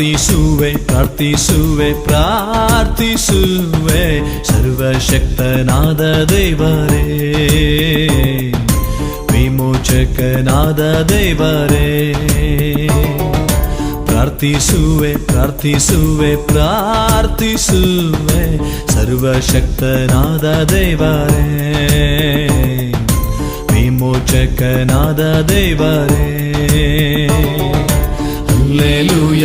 ಪ್ರಾರ್ಥಿಸುವೆ ಪ್ರಾರ್ಥಿಸುವೆ ಪ್ರಾರ್ಥಿಸುವೆ ಸರ್ವಶಕ್ತನಾದ ದೇವರೇ ವಿಮೋಚಕನಾದ ದೇವರೇ ಪ್ರಾರ್ಥಿಸುವೆ ಪ್ರಾರ್ಥಿಸುವೆ ಪ್ರಾರ್ಥಿಸುವೆ ಸರ್ವಶಕ್ತನಾದ ದೇವರೇ ವಿಮೋಚಕನಾದ ದೇವರೇ ಹಲ್ಲೆಲೂಯ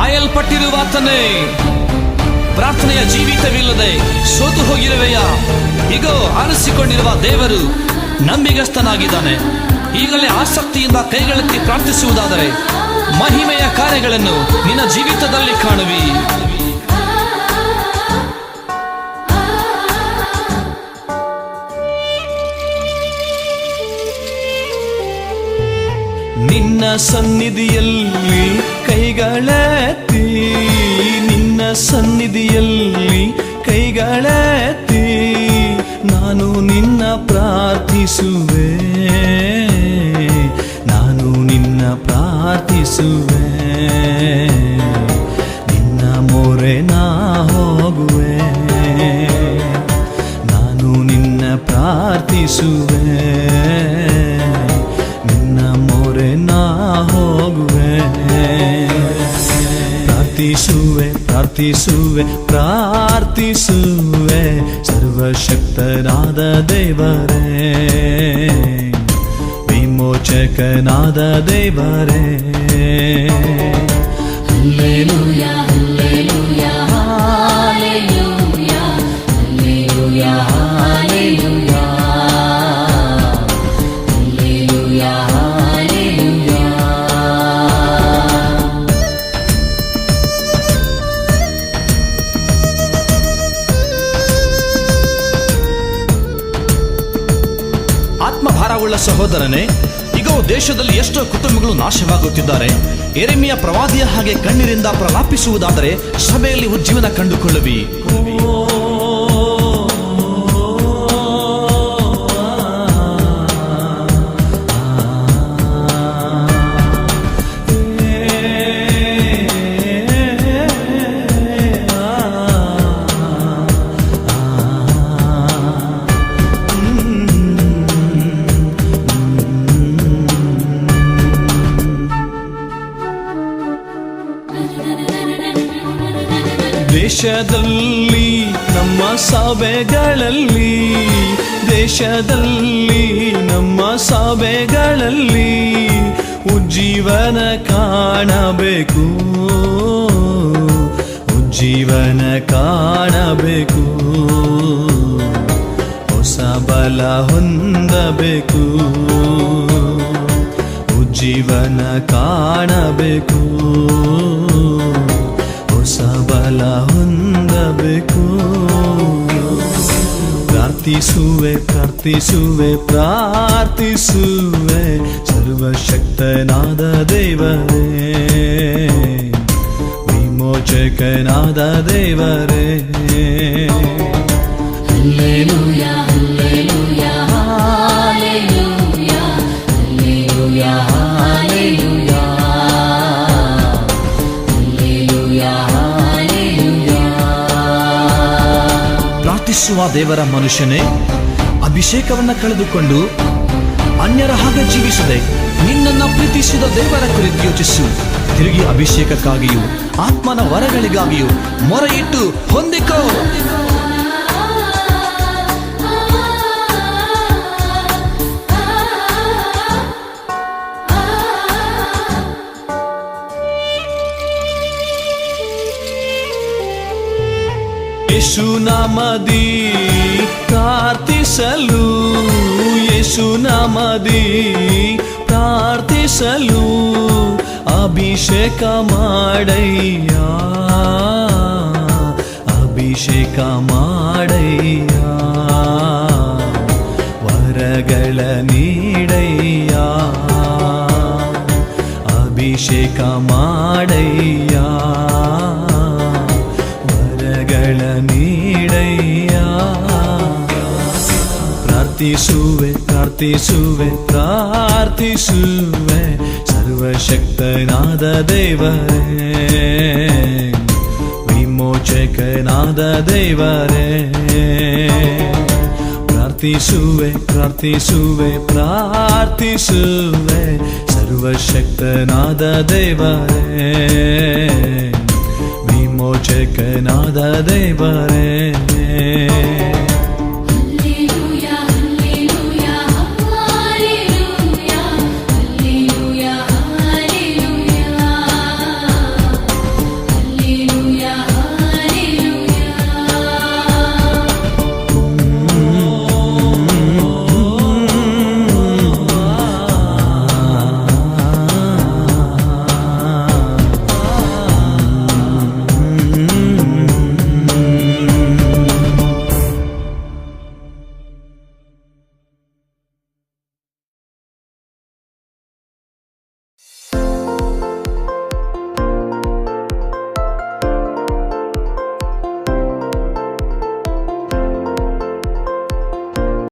ಅಯಲ್ಪಟ್ಟಿರುವಾತನೇ ಪ್ರಾರ್ಥನೆಯ ಜೀವಿತವಿಲ್ಲದೆ ಸೋತು ಹೋಗಿರುವೆಯ. ಈಗೋ ಆರಿಸಿಕೊಂಡಿರುವ ದೇವರು ನಂಬಿಗಸ್ತನಾಗಿದ್ದಾನೆ. ಈಗಲೇ ಆಸಕ್ತಿಯಿಂದ ಕೈಗಳೆತ್ತಿ ಪ್ರಾರ್ಥಿಸುವುದಾದರೆ ಮಹಿಮೆಯ ಕಾರ್ಯಗಳನ್ನು ನಿನ್ನ ಜೀವಿತದಲ್ಲಿ ಕಾಣುವಿ. ನಿನ್ನ ಸನ್ನಿಧಿಯಲ್ಲಿ ಕೈಗಳೆತ್ತಿ, ನಿನ್ನ ಸನ್ನಿಧಿಯಲ್ಲಿ ಕೈಗಳತ್ತಿ, ನಾನು ನಿನ್ನ ಪ್ರಾರ್ಥಿಸುವೆ. ನಾನು ನಿನ್ನ ಪ್ರಾರ್ಥಿಸುವೆ. ನಿನ್ನ ಮೊರೆ ನಾ ಹೋಗುವೆ. ನಾನು ನಿನ್ನ ಪ್ರಾರ್ಥಿಸುವೆ. ಪ್ರಾರ್ಥಿಸುವೆ ಪ್ರಾರ್ಥಿಸುವೆ ಸರ್ವಶಕ್ತನಾದ ದೇವರೇ. ವಿಮೋಚಕನಾದ ದೇವರೇ. ಹಲ್ಲೆಲೂಯ ಆತ್ಮಭಾರವುಳ್ಳ ಸಹೋದರನೇ ಈಗ ದೇಶದಲ್ಲಿ ಎಷ್ಟೋ ಕುಟುಂಬಗಳು ನಾಶವಾಗುತ್ತಿದ್ದಾರೆ. ಎರೆಮೆಯ ಪ್ರವಾದಿಯ ಹಾಗೆ ಕಣ್ಣೀರಿಂದ ಪ್ರಲಾಪಿಸುವುದಾದರೆ ಸಭೆಯಲ್ಲಿ ಉಜ್ಜೀವನ ಕಂಡುಕೊಳ್ಳುವಿ. ದೇಶದಲ್ಲಿ, ನಮ್ಮ ಸಭೆಗಳಲ್ಲಿ ದೇಶದಲ್ಲಿ, ನಮ್ಮ ಸಭೆಗಳಲ್ಲಿ ಉಜ್ಜೀವನ ಕಾಣಬೇಕು. ಉಜ್ಜೀವನ ಕಾಣಬೇಕು. ಹೊಸ ಬಲ ಹೊಂದಬೇಕು. ಉಜ್ಜೀವನ ಕಾಣಬೇಕು. ಬಲ ಹೊಂದಬೇಕು ಪ್ರಾರ್ಥಿಸುವೆ ಪ್ರಾರ್ಥಿಸುವೆ ಪ್ರಾರ್ಥಿಸುವೆ. ಸರ್ವಶಕ್ತನಾದ ದೇವರೇ ವಿಮೋಚಕನಾದ ದೇವರೇ. ಹಲ್ಲೆಲೂಯ ದೇವರ ಮನುಷ್ಯನೇ, ಅಭಿಷೇಕವನ್ನ ಕಳೆದುಕೊಂಡು ಅನ್ಯರ ಹಾಗೆ ಜೀವಿಸದೆ ನಿನ್ನನ್ನು ಪ್ರೀತಿಸಿದ ದೇವರ ಕುರಿತು ಯೋಚಿಸು. ತಿರುಗಿ ಅಭಿಷೇಕಕ್ಕಾಗಿಯೂ, ಆತ್ಮನ ವರಗಳಿಗಾಗಿಯೂ ಮೊರೆಯಿಟ್ಟು ಹೊಂದಿಕೋ. ಯೇಸು ನಾಮದಿ ಪ್ರಾರ್ಥಿಸಲು ಯೇಸು ನಾಮದಿ ಪ್ರಾರ್ಥಿಸಲು ಅಭಿಷೇಕ ಮಾಡಯ್ಯ ಅಭಿಷೇಕ ಮಾಡಯ್ಯ ವರಗಳ ನೀಡಯ್ಯ ಅಭಿಷೇಕ ಮಾಡಯ್ಯ ಪ್ರಾರ್ಥಿಸುವೆ ಪ್ರಾರ್ಥಿಸುವೆ ಪ್ರಾರ್ಥಿಸುವೆ ಸರ್ವಶಕ್ತನಾದ ದೇವರೇ ವಿಮೋಚಕನಾದ ದೇವರೇ ಪ್ರಾರ್ಥಿಸುವೆ ಪ್ರಾರ್ಥಿಸುವೆ ಪ್ರಾರ್ಥಿಸುವೆ ಸರ್ವಶಕ್ತನಾದ ದೇವರೇ ವಿಮೋಚಕನಾದ ದೇವರೇ